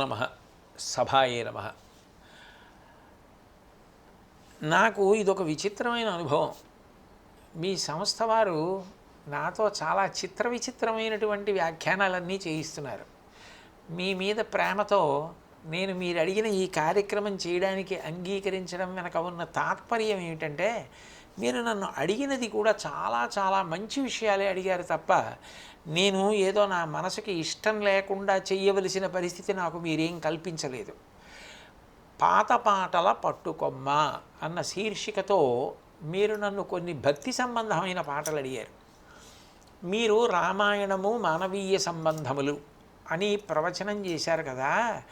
నమ. సభాయే నమ. నాకు ఇదొక విచిత్రమైన అనుభవం. మీ సంస్థ వారు నాతో చాలా చిత్ర విచిత్రమైనటువంటి వ్యాఖ్యానాలన్నీ చేయిస్తున్నారు. మీ మీద ప్రేమతో నేను మీరు అడిగిన ఈ కార్యక్రమం చేయడానికి అంగీకరించడం వెనక ఉన్న తాత్పర్యం ఏమిటంటే మీరు నన్ను అడిగినది కూడా చాలా చాలా మంచి విషయాలే అడిగారు తప్ప నేను ఏదో నా మనసుకి ఇష్టం లేకుండా చేయవలసిన పరిస్థితి నాకు మీరేం కల్పించలేదు. పాత పాటల పట్టుకొమ్మ అన్న శీర్షికతో మీరు నన్ను కొన్ని భక్తి సంబంధమైన పాటలు అడిగారు. మీరు రామాయణము మానవీయ సంబంధములు అని ప్రవచనం చేశారు కదా.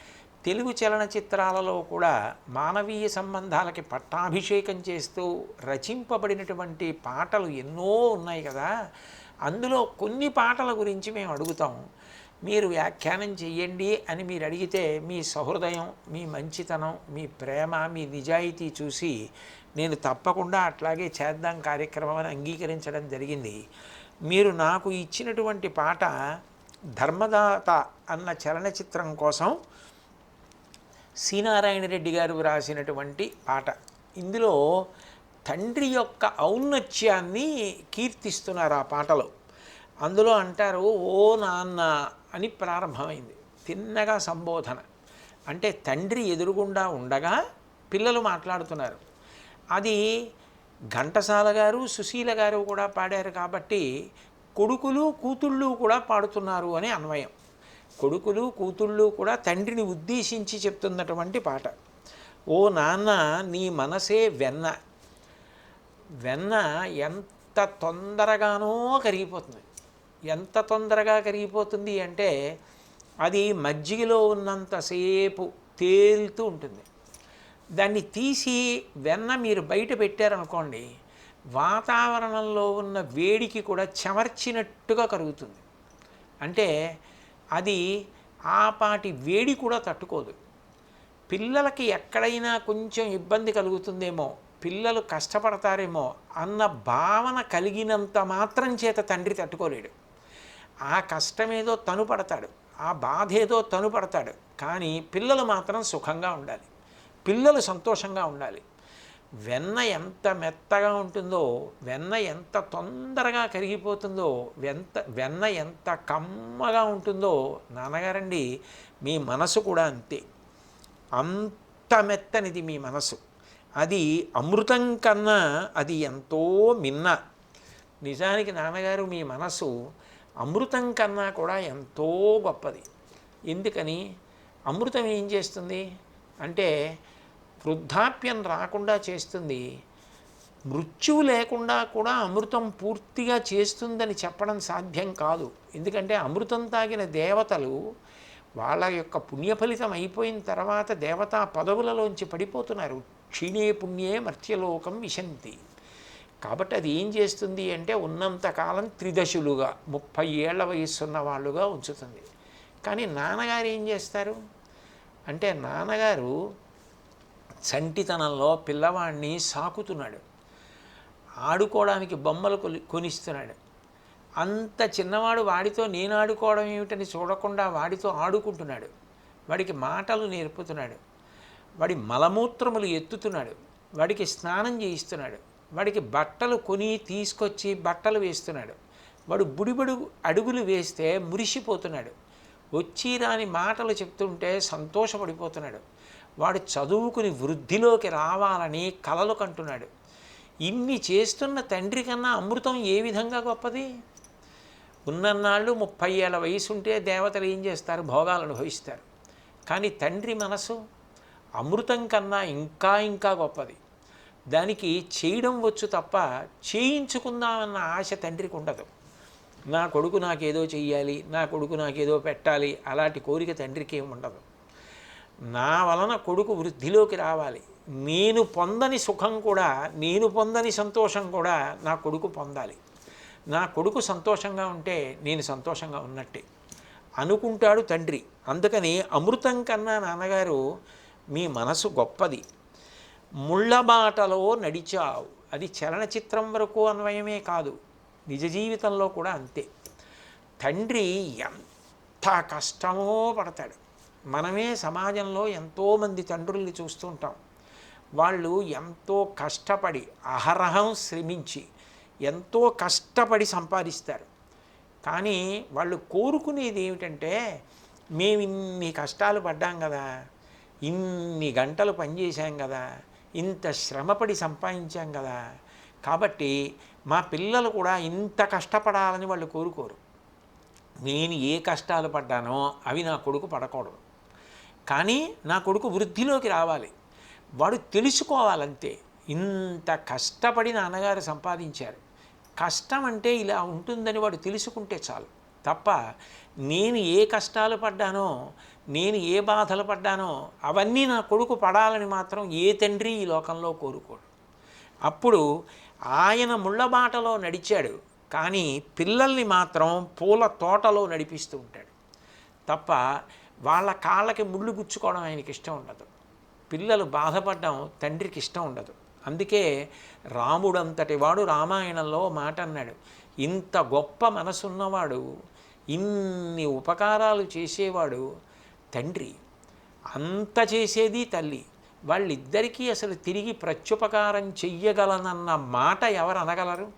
తెలుగు చలనచిత్రాలలో కూడా మానవీయ సంబంధాలకి పట్టాభిషేకం చేస్తూ రచింపబడినటువంటి పాటలు ఎన్నో ఉన్నాయి కదా. అందులో కొన్ని పాటల గురించి మేము అడుగుతాం. మీరు వ్యాఖ్యానం చెయ్యండి అని మీరు అడిగితే మీ సహృదయం మీ మంచితనం మీ ప్రేమ మీ నిజాయితీ చూసి నేను తప్పకుండా అట్లాగే చేద్దాం కార్యక్రమం అని అంగీకరించడం జరిగింది. మీరు నాకు ఇచ్చినటువంటి పాట ధర్మదాత అన్న చలనచిత్రం కోసం శ్రీనారాయణ రెడ్డి గారు వ్రాసినటువంటి పాట. ఇందులో తండ్రి యొక్క ఔన్నత్యాన్ని కీర్తిస్తున్నారు ఆ పాటలో. అందులో అంటారు ఓ నాన్న అని ప్రారంభమైంది. తిన్నగా సంబోధన. అంటే తండ్రి ఎదురుగుండా ఉండగా పిల్లలు మాట్లాడుతున్నారు. అది ఘంటసాల గారు సుశీల గారు కూడా పాడారు కాబట్టి కొడుకులు కూతుళ్ళు కూడా పాడుతున్నారు అని అన్వయం. కొడుకులు కూతుళ్ళు కూడా తండ్రిని ఉద్దేశించి చెప్తున్నటువంటి పాట. ఓ నాన్న నీ మనసే వెన్న వెన్న ఎంత తొందరగానో కరిగిపోతుంది. ఎంత తొందరగా కరిగిపోతుంది అంటే అది మజ్జిగలో ఉన్నంతసేపు తేలుతూ ఉంటుంది. దాన్ని తీసి వెన్న మీరు బయట పెట్టారనుకోండి వాతావరణంలో ఉన్న వేడికి కూడా చెమర్చినట్టుగా కరుగుతుంది. అంటే అది ఆపాటి వేడి కూడా తట్టుకోదు. పిల్లలకి ఎక్కడైనా కొంచెం ఇబ్బంది కలుగుతుందేమో పిల్లలు కష్టపడతారేమో అన్న భావన కలిగినంత మాత్రం చేత తండ్రి తట్టుకోలేడు. ఆ కష్టమేదో తను పడతాడు ఆ బాధ ఏదో తను పడతాడు కానీ పిల్లలు మాత్రం సుఖంగా ఉండాలి. పిల్లలు సంతోషంగా ఉండాలి. వెన్న ఎంత మెత్తగా ఉంటుందో వెన్న ఎంత తొందరగా కరిగిపోతుందో వెంత వెన్న ఎంత కమ్మగా ఉంటుందో నాన్నగారండి మీ మనసు కూడా అంతే. అంత మెత్తనిది మీ మనసు. అది అమృతం కన్నా అది ఎంతో మిన్న. నిజానికి నాన్నగారు మీ మనసు అమృతం కన్నా కూడా ఎంతో గొప్పది. ఎందుకని? అమృతం ఏం చేస్తుంది? అంటే వృద్ధాప్యం రాకుండా చేస్తుంది. మృత్యువు లేకుండా కూడా అమృతం పూర్తిగా చేస్తుందని చెప్పడం సాధ్యం కాదు. ఎందుకంటే అమృతం తాగిన దేవతలు వాళ్ళ యొక్క పుణ్యఫలితం అయిపోయిన తర్వాత దేవతా పదవులలోంచి పడిపోతున్నారు. క్షీణే పుణ్యే మర్త్యలోకం విశంతి. కాబట్టి అది ఏం చేస్తుంది అంటే ఉన్నంతకాలం త్రిదశులుగా ముప్పై ఏళ్ళ వయస్సున్న వాళ్ళుగా ఉంచుతుంది. కానీ నాన్నగారు ఏం చేస్తారు? అంటే నాన్నగారు చంటితనంలో పిల్లవాడిని సాకుతున్నాడు. ఆడుకోవడానికి బొమ్మలు కొని కొనిస్తున్నాడు. అంత చిన్నవాడు వాడితో నేను ఆడుకోవడం ఏమిటని చూడకుండా వాడితో ఆడుకుంటున్నాడు. వాడికి మాటలు నేర్పుతున్నాడు. వాడి మలమూత్రములు ఎత్తుతున్నాడు. వాడికి స్నానం చేయిస్తున్నాడు. వాడికి బట్టలు కొని తీసుకొచ్చి బట్టలు వేస్తున్నాడు. వాడు బుడిబడు అడుగులు వేస్తే మురిసిపోతున్నాడు. వచ్చి రాని మాటలు చెప్తుంటే సంతోషపడిపోతున్నాడు. వాడు చదువుకుని వృద్ధిలోకి రావాలని కలలు కంటున్నాడు. ఇన్ని చేస్తున్న తండ్రి కన్నా అమృతం ఏ విధంగా గొప్పది? ఉన్నన్నాళ్ళు ముప్పై ఏళ్ళ వయసు ఉంటే దేవతలు ఏం చేస్తారు? భోగాలు అనుభవిస్తారు. కానీ తండ్రి మనసు అమృతం కన్నా ఇంకా ఇంకా గొప్పది. దానికి చేయడం వచ్చు తప్ప చేయించుకుందామన్న ఆశ తండ్రికి ఉండదు. నా కొడుకు నాకేదో చెయ్యాలి నా కొడుకు నాకేదో పెట్టాలి అలాంటి కోరిక తండ్రికి ఏమి ఉండదు. నా వలన కొడుకు వృద్ధిలోకి రావాలి. నేను పొందని సుఖం కూడా నేను పొందని సంతోషం కూడా నా కొడుకు పొందాలి. నా కొడుకు సంతోషంగా ఉంటే నేను సంతోషంగా ఉన్నట్టే. అనుకుంటాడు తండ్రి. అందుకని అమృతం కన్నా నాన్నగారు మీ మనసు గొప్పది. ముళ్ళబాటలో నడిచావు. అది చలనచిత్రం వరకు అన్వయమే కాదు. నిజ జీవితంలో కూడా అంతే. తండ్రి ఎంత కష్టమో పడతాడు. మనమే సమాజంలో ఎంతోమంది తండ్రుల్ని చూస్తుంటాం వాళ్ళు ఎంతో కష్టపడి అహరహం శ్రమించి ఎంతో కష్టపడి సంపాదిస్తారు. కానీ వాళ్ళు కోరుకునేది ఏమిటంటే మేము ఇన్ని కష్టాలు పడ్డాం కదా ఇన్ని గంటలు పనిచేశాం కదా ఇంత శ్రమపడి సంపాదించాం కదా. కాబట్టి మా పిల్లలు కూడా ఇంత కష్టపడాలని వాళ్ళు కోరుకోరు. నేను ఏ కష్టాలు పడ్డానో అవి నా కొడుకు పడకూడదు. కానీ నా కొడుకు వృద్ధిలోకి రావాలి. వాడు తెలుసుకోవాలంతే. ఇంత కష్టపడి నాన్నగారు సంపాదించారు. కష్టం అంటే ఇలా ఉంటుందని వాడు తెలుసుకుంటే చాలు. తప్ప నేను ఏ కష్టాలు పడ్డానో నేను ఏ బాధలు పడ్డానో అవన్నీ నా కొడుకు పడాలని మాత్రం ఏ తండ్రి ఈ లోకంలో కోరుకోడు. అప్పుడు ఆయన ముళ్ళబాటలో నడిచాడు కానీ పిల్లల్ని మాత్రం పూల తోటలో నడిపిస్తూ ఉంటాడు. తప్ప వాళ్ళ కాళ్ళకి ముళ్ళు గుచ్చుకోవడం ఆయనకి ఇష్టం ఉండదు. పిల్లలు బాధపడడం తండ్రికి ఇష్టం ఉండదు. అందుకే రాముడంతటి వాడు రామాయణంలో మాట అన్నాడు ఇంత గొప్ప మనసున్నవాడు ఇన్ని ఉపకారాలు చేసేవాడు తండ్రి అంత చేసేది తల్లి. వాళ్ళిద్దరికీ అసలు తిరిగి ప్రత్యుపకారం చెయ్యగలనన్న మాట ఎవరు అనగలరు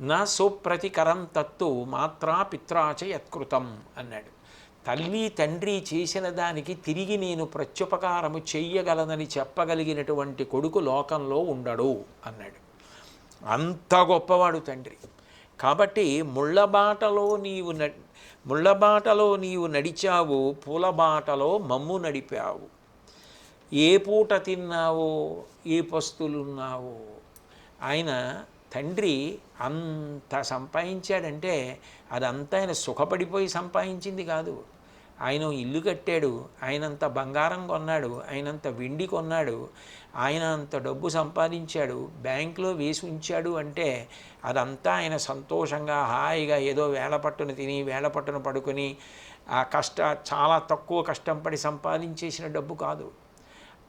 నా సుప్రతికరం తత్తు మాత్రా పిత్రాచ యత్కృతం అన్నాడు. తల్లి తండ్రి చేసిన దానికి తిరిగి నేను ప్రత్యుపకారము చెయ్యగలనని చెప్పగలిగినటువంటి కొడుకు లోకంలో ఉండడు అన్నాడు. అంత గొప్పవాడు తండ్రి. కాబట్టి ముళ్ళబాటలో నీవు ముళ్ళబాటలో నీవు నడిచావు పూలబాటలో మమ్ము నడిపావు. ఏ పూట తిన్నావో ఏ పస్తులున్నావో. ఆయన తండ్రి అంత సంపాదించాడంటే అదంతా ఆయన సుఖపడిపోయి సంపాదించింది కాదు. ఆయన ఇల్లు కట్టాడు ఆయనంత బంగారం కొన్నాడు ఆయనంత వెండి కొన్నాడు ఆయన అంత డబ్బు సంపాదించాడు బ్యాంకులో వేసి ఉంచాడు అంటే అదంతా ఆయన సంతోషంగా హాయిగా ఏదో వేలపట్టును తిని వేళ పడుకొని ఆ కష్ట చాలా తక్కువ కష్టం పడి సంపాదించేసిన డబ్బు కాదు.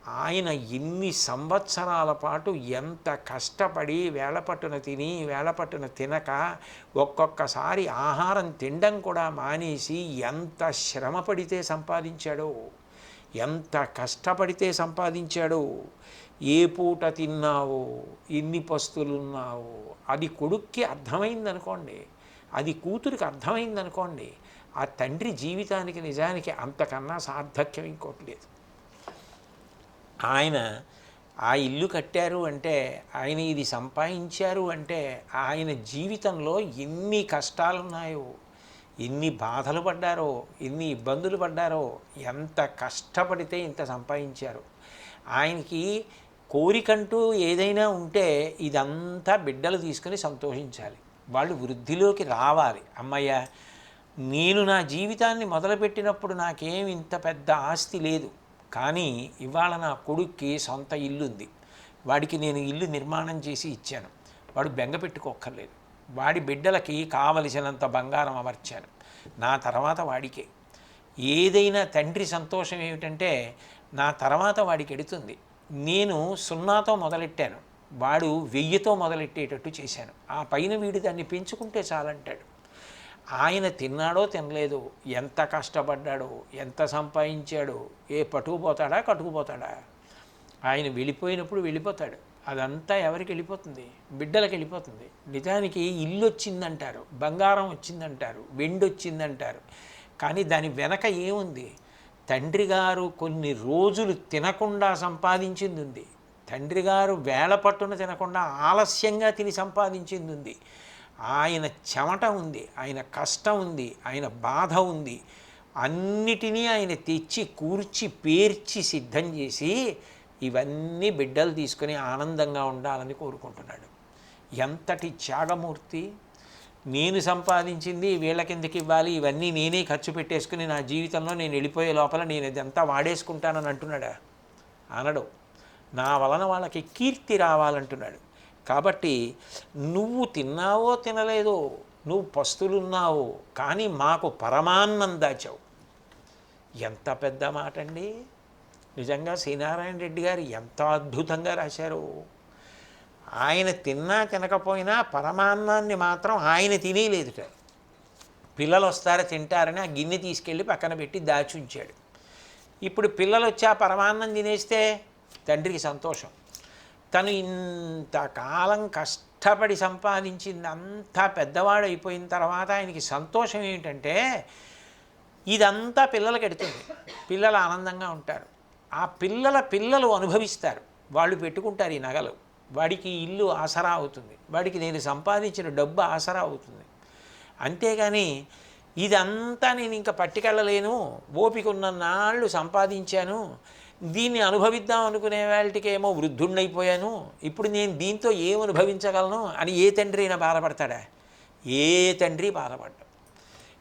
ఆయన ఎన్ని సంవత్సరాల పాటు ఎంత కష్టపడి వేళపట్టున తిని వేళపట్టున తినక ఒక్కొక్కసారి ఆహారం తినడం కూడా మానేసి ఎంత శ్రమ పడితే సంపాదించాడో ఎంత కష్టపడితే సంపాదించాడో ఏ పూట తిన్నావో ఎన్ని పస్తులున్నావో అది కొడుక్కి అర్థమైందనుకోండి అది కూతురికి అర్థమైందనుకోండి ఆ తండ్రి జీవితానికి నిజానికి అంతకన్నా సార్థక్యం ఇంకోటి లేదు. ఆయన ఆ ఇల్లు కట్టారు అంటే ఆయన ఇది సంపాదించారు అంటే ఆయన జీవితంలో ఎన్ని కష్టాలున్నాయో ఎన్ని బాధలు పడ్డారో ఎన్ని ఇబ్బందులు పడ్డారో ఎంత కష్టపడితే ఇంత సంపాదించారు. ఆయనకి కోరికంటూ ఏదైనా ఉంటే ఇదంతా బిడ్డలు తీసుకొని సంతోషించాలి. వాళ్ళు వృద్ధిలోకి రావాలి. అమ్మయ్య నేను నా జీవితాన్ని మొదలుపెట్టినప్పుడు నాకేం ఇంత పెద్ద ఆస్తి లేదు. కానీ ఇవాళ నా కొడుక్కి సొంత ఇల్లు ఉంది వాడికి నేను ఇల్లు నిర్మాణం చేసి ఇచ్చాను. వాడు బెంగ పెట్టుకోక్కర్లేదు. వాడి బిడ్డలకి కావలసినంత బంగారం అమర్చాను. నా తర్వాత వాడికే. ఏదైనా తండ్రి సంతోషం ఏమిటంటే నా తర్వాత వాడికి ఎడుతుంది. నేను సున్నాతో మొదలెట్టాను. వాడు వెయ్యితో మొదలెట్టేటట్టు చేశాను. ఆ పైన వీడు దాన్ని పెంచుకుంటే చాలంటాడు. ఆయన తిన్నాడో తినలేదు. ఎంత కష్టపడ్డాడో? ఎంత సంపాదించాడో? ఏ పట్టుకుపోతాడా? కట్టుకుపోతాడా? ఆయన వెళ్ళిపోయినప్పుడు వెళ్ళిపోతాడు. అదంతా ఎవరికి వెళ్ళిపోతుంది? బిడ్డలకు వెళ్ళిపోతుంది. నిజానికి ఇల్లు వచ్చిందంటారు బంగారం వచ్చిందంటారు వెండి వచ్చిందంటారు. కానీ దాని వెనక ఏముంది? తండ్రి గారు కొన్ని రోజులు తినకుండా సంపాదించింది ఉంది. తండ్రి గారు వేళ పట్టున తినకుండా ఆలస్యంగా తిని సంపాదించింది ఉంది. ఆయన చెమట ఉంది ఆయన కష్టం ఉంది ఆయన బాధ ఉంది. అన్నిటినీ ఆయన తెచ్చి కూర్చి పేర్చి సిద్ధం చేసి ఇవన్నీ బిడ్డలు తీసుకొని ఆనందంగా ఉండాలని కోరుకుంటున్నాడు. ఎంతటి త్యాగమూర్తి! నేను సంపాదించింది వీళ్ళ కిందకి ఇవ్వాలి ఇవన్నీ నేనే ఖర్చు పెట్టేసుకుని నా జీవితంలో నేను వెళ్ళిపోయే లోపల నేను ఇదంతా వాడేసుకుంటానని అంటున్నాడా? అనడు. నా వలన వాళ్ళకి కీర్తి రావాలంటున్నాడు. కాబట్టి నువ్వు తిన్నావో తినలేదో నువ్వు పస్తులున్నావో కానీ మాకు పరమాన్నం దాచావు. ఎంత పెద్ద మాట అండి నిజంగా శ్రీనారాయణ రెడ్డి గారు ఎంత అద్భుతంగా రాశారు. ఆయన తిన్నా తినకపోయినా పరమాన్నాన్ని మాత్రం ఆయన తినేలేదుట. పిల్లలు వస్తారా తింటారని ఆ గిన్నె తీసుకెళ్ళి పక్కన పెట్టి దాచుంచాడు. ఇప్పుడు పిల్లలు వచ్చి ఆ పరమాన్నం తినేస్తే తండ్రికి సంతోషం. తను ఇంతకాలం కష్టపడి సంపాదించింది అంతా పెద్దవాడు అయిపోయిన తర్వాత ఆయనకి సంతోషం ఏమిటంటే ఇదంతా పిల్లలకి ఎడుతుంది. పిల్లలు ఆనందంగా ఉంటారు. ఆ పిల్లల పిల్లలు అనుభవిస్తారు. వాళ్ళు పెట్టుకుంటారు ఈ నగలు. వాడికి ఇల్లు ఆసరా అవుతుంది. వాడికి నేను సంపాదించిన డబ్బు ఆసరా అవుతుంది. అంతేగాని ఇదంతా నేను ఇంకా పట్టుకెళ్ళలేను. ఓపిక ఉన్న నాళ్ళు సంపాదించాను. దీన్ని అనుభవిద్దాం అనుకునే వాళ్ళకేమో వృద్ధుణ్ణైపోయాను. ఇప్పుడు నేను దీంతో ఏం అనుభవించగలను? అని ఏ తండ్రి అయినా బాధపడతాడా? ఏ తండ్రి బాధపడ్డా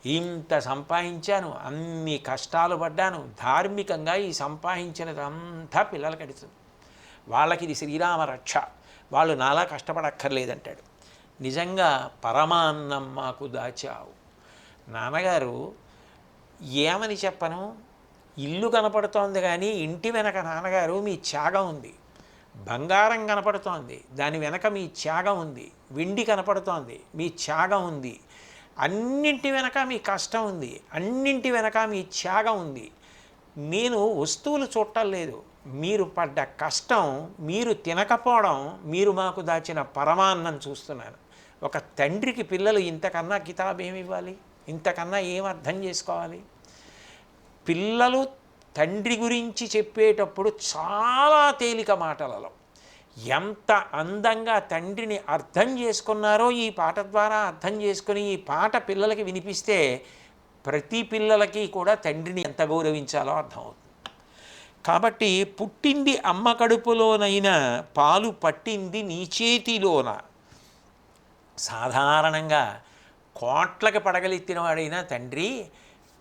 ఇంత సంపాదించాను అన్ని కష్టాలు పడ్డాను ధార్మికంగా ఈ సంపాదించినదంతా పిల్లలకి కడుతుంది వాళ్ళకి ఇది శ్రీరామ రక్ష. వాళ్ళు నాలా కష్టపడక్కర్లేదంటాడు. నిజంగా పరమాన్నం మాకు దాచావు. నాన్నగారు ఏమని చెప్పను? ఇల్లు కనపడుతోంది కానీ ఇంటి వెనక నాన్నగారు మీ త్యాగం ఉంది. బంగారం కనపడుతోంది. దాని వెనక మీ త్యాగం ఉంది. వెండి కనపడుతోంది. మీ త్యాగం ఉంది. అన్నింటి వెనక మీ కష్టం ఉంది. అన్నింటి వెనక మీ త్యాగం ఉంది. నేను వస్తువులు చూడటం లేదు. మీరు పడ్డ కష్టం మీరు తినకపోవడం మీరు మాకు దాచిన పరమాన్నం చూస్తున్నాను. ఒక తండ్రికి పిల్లలు ఇంతకన్నా కితాబ్ ఏమి ఇవ్వాలి? ఇంతకన్నా ఏం అర్థం చేసుకోవాలి? పిల్లలు తండ్రి గురించి చెప్పేటప్పుడు చాలా తేలిక మాటలలో ఎంత అందంగా తండ్రిని అర్థం చేసుకున్నారో ఈ పాట ద్వారా అర్థం చేసుకుని ఈ పాట పిల్లలకి వినిపిస్తే ప్రతి పిల్లలకి కూడా తండ్రిని ఎంత గౌరవించాలో అర్థమవుతుంది. కాబట్టి పుట్టింది అమ్మ కడుపులోనైనా పాలు పట్టింది నీ చేతిలోన. సాధారణంగా కోట్లకి పడగలెత్తిన వాడైనా తండ్రి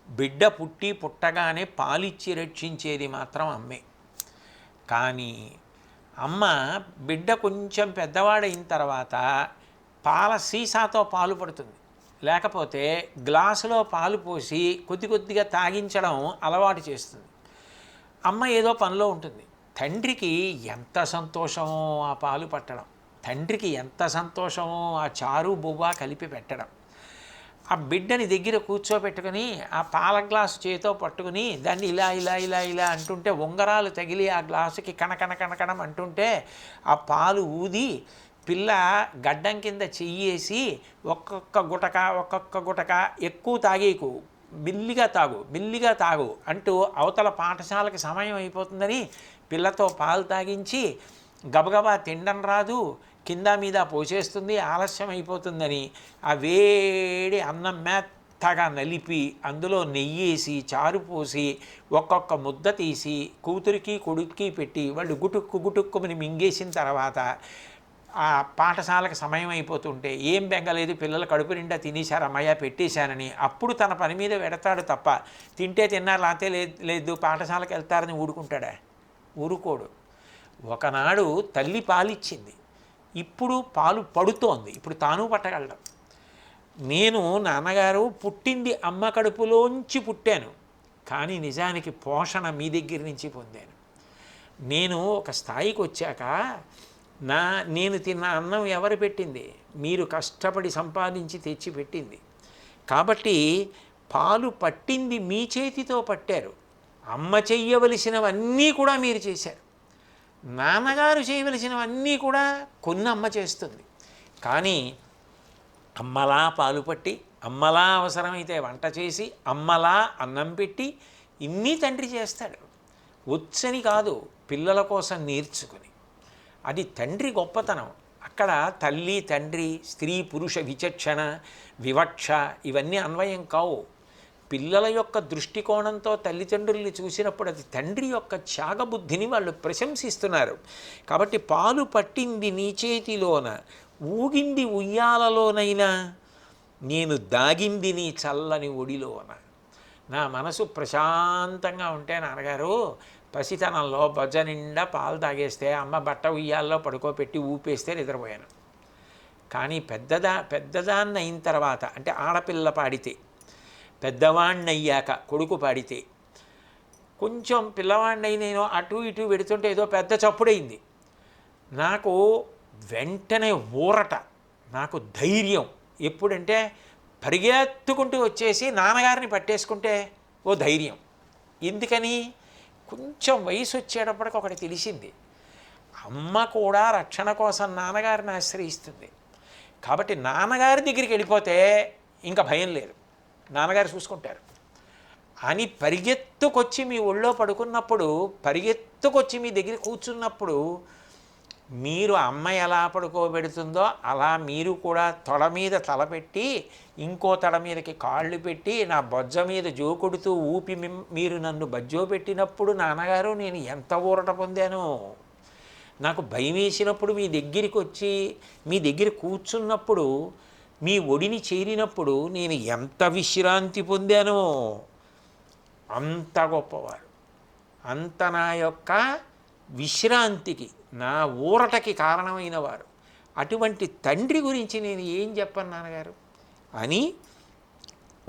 బిడ్డ పుట్టి పుట్టగానే పాలిచ్చి రక్షించేది మాత్రం అమ్మే. కానీ అమ్మ బిడ్డ కొంచెం పెద్దవాడైన తర్వాత పాల సీసాతో పాలు పడుతుంది. లేకపోతే గ్లాసులో పాలు పోసి కొద్ది కొద్దిగా తాగించడం అలవాటు చేస్తుంది. అమ్మ ఏదో పనిలో ఉంటుంది. తండ్రికి ఎంత సంతోషమో ఆ పాలు పట్టడం. తండ్రికి ఎంత సంతోషమో ఆ చారు బువ్వ కలిపి పెట్టడం. ఆ బిడ్డని దగ్గర కూర్చోబెట్టుకుని ఆ పాల గ్లాసు చేతితో పట్టుకుని దాన్ని ఇలా ఇలా ఇలా ఇలా అంటుంటే ఉంగరాలు తగిలి ఆ గ్లాసుకి కనకన కనకనం అంటుంటే ఆ పాలు ఊది పిల్ల గడ్డం కింద చెయ్యేసి ఒక్కొక్క గుటక ఒక్కొక్క గుటక ఎక్కువ తాగేకు బిల్లిగా తాగు బిల్లిగా తాగు అంటూ అవతల పాఠశాలకి సమయం అయిపోతుందని పిల్లతో పాలు తాగించి గబగబా తినడం రాదు కింద మీద పోసేస్తుంది ఆలస్యం అయిపోతుందని ఆ వేడి అన్నం మెత్తగా నలిపి అందులో నెయ్యేసి చారు పోసి ఒక్కొక్క ముద్ద తీసి కూతురికి కొడుక్కి పెట్టి వాళ్ళు గుటుక్కు గుటుక్కుమని మింగేసిన తర్వాత ఆ పాఠశాలకు సమయం అయిపోతుంటే ఏం బెంగలేదు పిల్లలు కడుపు నిండా తినేశారు అమ్మయ్య పెట్టేశానని అప్పుడు తన పని మీద పెడతాడు తప్ప తింటే తిన్నారు లేతే లేదు లేదు పాఠశాలకు వెళ్తారని ఊరుకుంటాడా? ఊరుకోడు. ఒకనాడు తల్లి పాలిచ్చింది. ఇప్పుడు పాలు పడుతోంది. ఇప్పుడు తాను పట్టగలడం. నేను నాన్నగారు పుట్టింది అమ్మ కడుపులోంచి పుట్టాను. కానీ నిజానికి పోషణ మీ దగ్గర నుంచి పొందాను. నేను ఒక స్థాయికి వచ్చాక నా నేను తిన్న అన్నం ఎవరు పెట్టింది? మీరు కష్టపడి సంపాదించి తెచ్చి పెట్టింది. కాబట్టి పాలు పట్టింది మీ చేతితో పట్టారు. అమ్మ చెయ్యవలసినవన్నీ కూడా మీరు చేశారు. నాన్నగారు చేయవలసినవన్నీ కూడా కొన్ని అమ్మ చేస్తుంది. కానీ అమ్మలా పాలు పట్టి అమ్మలా అవసరమైతే వంట చేసి అమ్మలా అన్నం పెట్టి ఇన్ని తండ్రి చేస్తాడు. వచ్చని కాదు పిల్లల కోసం నేర్చుకుని. అది తండ్రి గొప్పతనం. అక్కడ తల్లి తండ్రి స్త్రీ పురుష విచక్షణ వివక్ష ఇవన్నీ అన్వయం కావు. పిల్లల యొక్క దృష్టికోణంతో తల్లిదండ్రుల్ని చూసినప్పుడు అది తండ్రి యొక్క త్యాగబుద్ధిని వాళ్ళు ప్రశంసిస్తున్నారు. కాబట్టి పాలు పట్టింది నీ చేతిలోన ఊగింది ఉయ్యాలలోనైనా నేను దాగింది నీ చల్లని ఒడిలోన. నా మనసు ప్రశాంతంగా ఉంటే నాన్నగారు పసితనంలో బజ్జ నిండా పాలు తాగేస్తే అమ్మ బట్ట ఉయ్యాల్లో పడుకోబెట్టి ఊపేస్తే నిద్రపోయాను. కానీ పెద్దదా పెద్దదాన్ని అయిన తర్వాత అంటే ఆడపిల్ల పాడితే పెద్దవాణ్ణయ్యాక కొడుకు పాడితే. కొంచెం పిల్లవాడిని నేను అటు ఇటు పెడుతుంటే ఏదో పెద్ద చప్పుడైంది నాకు వెంటనే ఊరట నాకు ధైర్యం. ఎప్పుడంటే పరిగెత్తుకుంటూ వచ్చేసి నాన్నగారిని పట్టేసుకుంటే ఓ ధైర్యం. ఎందుకని? కొంచెం వయసు వచ్చేటప్పటికి ఒకటి తెలిసింది. అమ్మ కూడా రక్షణ కోసం నాన్నగారిని ఆశ్రయిస్తుంది. కాబట్టి నాన్నగారి దగ్గరికి వెళ్ళిపోతే ఇంకా భయం లేదు. నాన్నగారు చూసుకుంటారు. అని పరిగెత్తుకొచ్చి మీ ఒళ్ళో పడుకున్నప్పుడు పరిగెత్తుకొచ్చి మీ దగ్గర కూర్చున్నప్పుడు మీరు అమ్మ ఎలా పడుకోబెడుతుందో అలా మీరు కూడా తొడ మీద తలపెట్టి ఇంకో తడ మీదకి కాళ్ళు పెట్టి నా బొజ్జ మీద జోకొడుతూ ఊపి మిమ్- మీరు నన్ను బజ్జో పెట్టినప్పుడు నాన్నగారు నేను ఎంత ఊరట పొందాను? నాకు భయం వేసినప్పుడు మీ దగ్గరికి వచ్చి మీ దగ్గర కూర్చున్నప్పుడు మీ ఒడిని చేరినప్పుడు నేను ఎంత విశ్రాంతి పొందానో అంత గొప్పవారు అంత నా యొక్క విశ్రాంతికి నా ఊరటకి కారణమైన వారు అటువంటి తండ్రి గురించి నేను ఏం చెప్పను నాన్నగారు? అని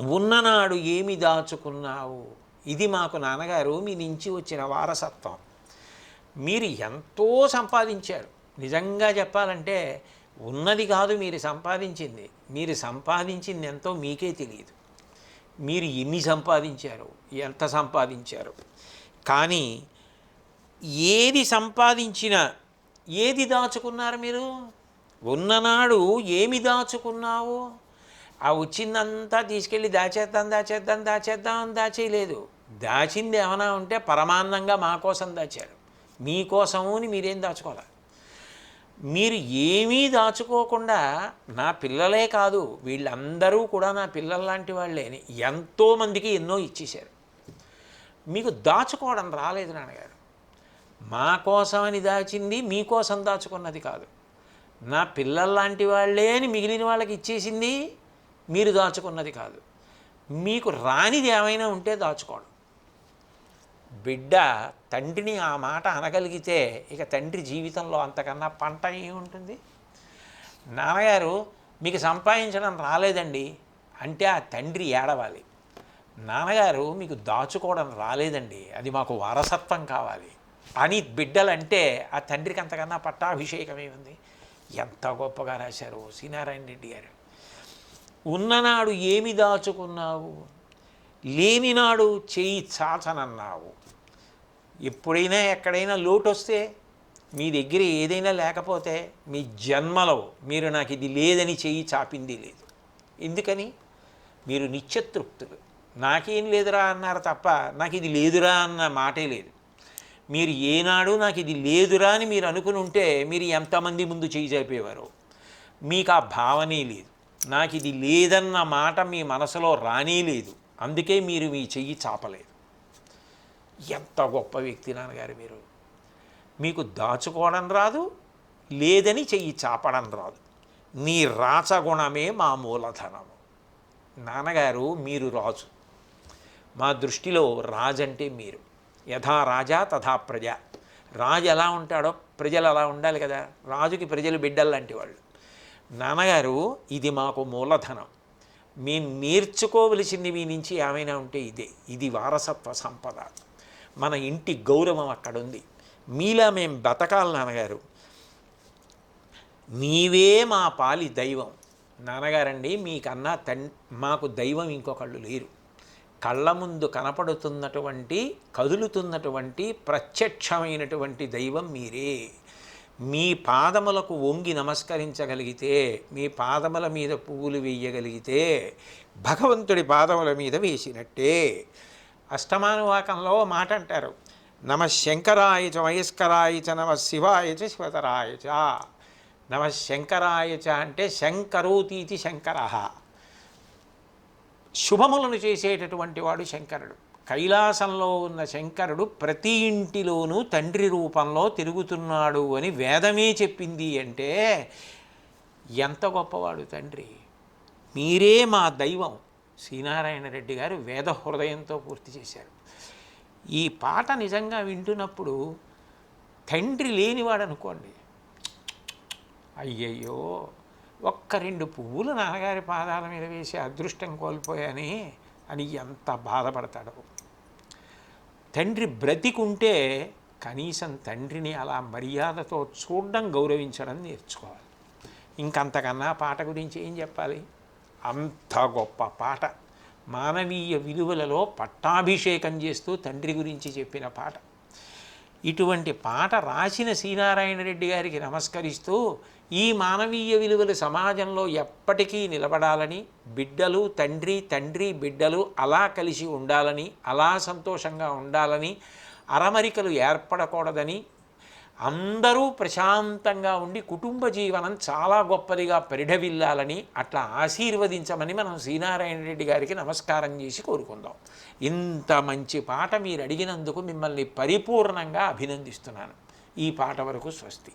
ఉన్ననాడు ఏమి దాచుకున్నావు? ఇది మాకు నాన్నగారు మీ నుంచి వచ్చిన వారసత్వం. మీరు ఎంతో సంపాదించారు. నిజంగా చెప్పాలంటే ఉన్నది కాదు మీరు సంపాదించింది. మీరు సంపాదించింది ఎంతో మీకే తెలియదు. మీరు ఎన్ని సంపాదించారు? ఎంత సంపాదించారు? కానీ ఏది సంపాదించినా ఏది దాచుకున్నారు మీరు? ఉన్ననాడు ఏమి దాచుకున్నావు? ఆ వచ్చిందంతా తీసుకెళ్ళి దాచేద్దాం దాచేద్దాం దాచేద్దాం అని దాచేయలేదు. దాచింది ఏమైనా ఉంటే పరమాన్నంగా మా కోసం దాచారు. మీకోసము అని మీరేం దాచుకోవాలి? మీరు ఏమీ దాచుకోకుండా నా పిల్లలే కాదు వీళ్ళందరూ కూడా నా పిల్లల్లాంటి వాళ్ళే అని ఎంతోమందికి ఎన్నో ఇచ్చేశారు. మీకు దాచుకోవడం రాలేదు నాన్నగారు. మా కోసమని దాచింది మీకోసం దాచుకున్నది కాదు. నా పిల్లల్లాంటి వాళ్ళే అని మిగిలిన వాళ్ళకి ఇచ్చేసింది మీరు దాచుకున్నది కాదు. మీకు రానిది ఏమైనా ఉంటే దాచుకోవడం బిడ్డ తండ్రిని ఆ మాట అనగలిగితే ఇక తండ్రి జీవితంలో అంతకన్నా పంట ఏముంటుంది నాన్నగారు మీకు సంపాదించడం రాలేదండి. అంటే ఆ తండ్రి ఏడవాలి. నాన్నగారు మీకు దాచుకోవడం రాలేదండి. అది మాకు వారసత్వం కావాలి. అని బిడ్డలంటే ఆ తండ్రికి అంతకన్నా పట్టాభిషేకమే ఉంది ఎంత గొప్పగా రాశారు శ్రీనారాయణ రెడ్డి గారు. ఉన్ననాడు ఏమి దాచుకున్నావు? లేనినాడు చేయి చాచనన్నావు. ఎప్పుడైనా ఎక్కడైనా లోటు వస్తే మీ దగ్గర ఏదైనా లేకపోతే మీ జన్మలో మీరు నాకు ఇది లేదని చెయ్యి చాపింది లేదు. ఎందుకని? మీరు నిత్యతృప్తులు నాకేం లేదురా అన్నారు తప్ప నాకు ఇది లేదురా అన్న మాటే లేదు. మీరు ఏనాడు నాకు ఇది లేదురా అని మీరు అనుకుని ఉంటే మీరు ఎంతమంది ముందు చేయి చాపేవారు? మీకు ఆ భావనే లేదు. నాకు ఇది లేదన్న మాట మీ మనసులో రానే లేదు. అందుకే మీరు మీ చెయ్యి చాపలేదు. ఎంత గొప్ప వ్యక్తి నాన్నగారు మీరు. మీకు దాచుకోవడం రాదు లేదని చెయ్యి చాపడం రాదు. నీ రాచగుణమే మా మూలధనము నాన్నగారు మీరు రాజు. మా దృష్టిలో రాజు అంటే మీరు. యథా రాజా తథా ప్రజ. రాజు ఎలా ఉంటాడో ప్రజలు అలా ఉండాలి కదా. రాజుకి ప్రజలు బిడ్డలు లాంటి వాళ్ళు. నాన్నగారు ఇది మాకు మూలధనం. మేము నేర్చుకోవలసింది మీ నుంచి ఏమైనా ఉంటే ఇదే. ఇది వారసత్వ సంపద. మన ఇంటి గౌరవం అక్కడ ఉంది మీలా మేము బతకాలి నాన్నగారు. నీవే మా పాలి దైవం. నాన్నగారండి మీకన్నా తన్ మాకు దైవం ఇంకొకళ్ళు లేరు. కళ్ళ ముందు కనపడుతున్నటువంటి కదులుతున్నటువంటి ప్రత్యక్షమైనటువంటి దైవం మీరే. మీ పాదములకు వంగి నమస్కరించగలిగితే మీ పాదముల మీద పువ్వులు వేయగలిగితే భగవంతుడి పాదముల మీద వేసినట్టే. అష్టమానువాకంలో మాట అంటారు నమ శంకరాయ చ వయస్కరాయ చ నమ శివాయ చ శివతరాయ చ. నమ శంకరాయ చ అంటే శంకరోతీతి శంకర. శుభములను చేసేటటువంటి వాడు శంకరుడు. కైలాసంలో ఉన్న శంకరుడు ప్రతి ఇంటిలోనూ తండ్రి రూపంలో తిరుగుతున్నాడు అని వేదమే చెప్పింది అంటే ఎంత గొప్పవాడు తండ్రి. మీరే మా దైవం. శ్రీనారాయణ రెడ్డి గారు వేద హృదయంతో పూర్తి చేశారు. ఈ పాట నిజంగా వింటున్నప్పుడు తండ్రి లేనివాడు అనుకోండి. అయ్యయ్యో ఒక్క రెండు పువ్వులు నాన్నగారి పాదాల మీద వేసి అదృష్టం కోల్పోయాని అని ఎంత బాధపడతాడో. తండ్రి బ్రతికుంటే కనీసం తండ్రిని అలా మర్యాదతో చూడడం గౌరవించడం నేర్చుకోవాలి. ఇంకంతకన్నా పాట గురించి ఏం చెప్పాలి? అంత గొప్ప పాట. మానవీయ విలువలలో పట్టాభిషేకం చేస్తూ తండ్రి గురించి చెప్పిన పాట. ఇటువంటి పాట రాసిన శ్రీనారాయణ రెడ్డి గారికి నమస్కరిస్తూ ఈ మానవీయ విలువలు సమాజంలో ఎప్పటికీ నిలబడాలని బిడ్డలు తండ్రి తండ్రి బిడ్డలు అలా కలిసి ఉండాలని అలా సంతోషంగా ఉండాలని అరమరికలు ఏర్పడకూడదని అందరూ ప్రశాంతంగా ఉండి కుటుంబ జీవనం చాలా గొప్పదిగా పరిఢవిల్లాలని అట్లా ఆశీర్వదించమని మనం శ్రీనారాయణ రెడ్డి గారికి నమస్కారం చేసి కోరుకుందాం. ఇంత మంచి పాట మీరు అడిగినందుకు మిమ్మల్ని పరిపూర్ణంగా అభినందిస్తున్నాను. ఈ పాట వరకు స్వస్తి.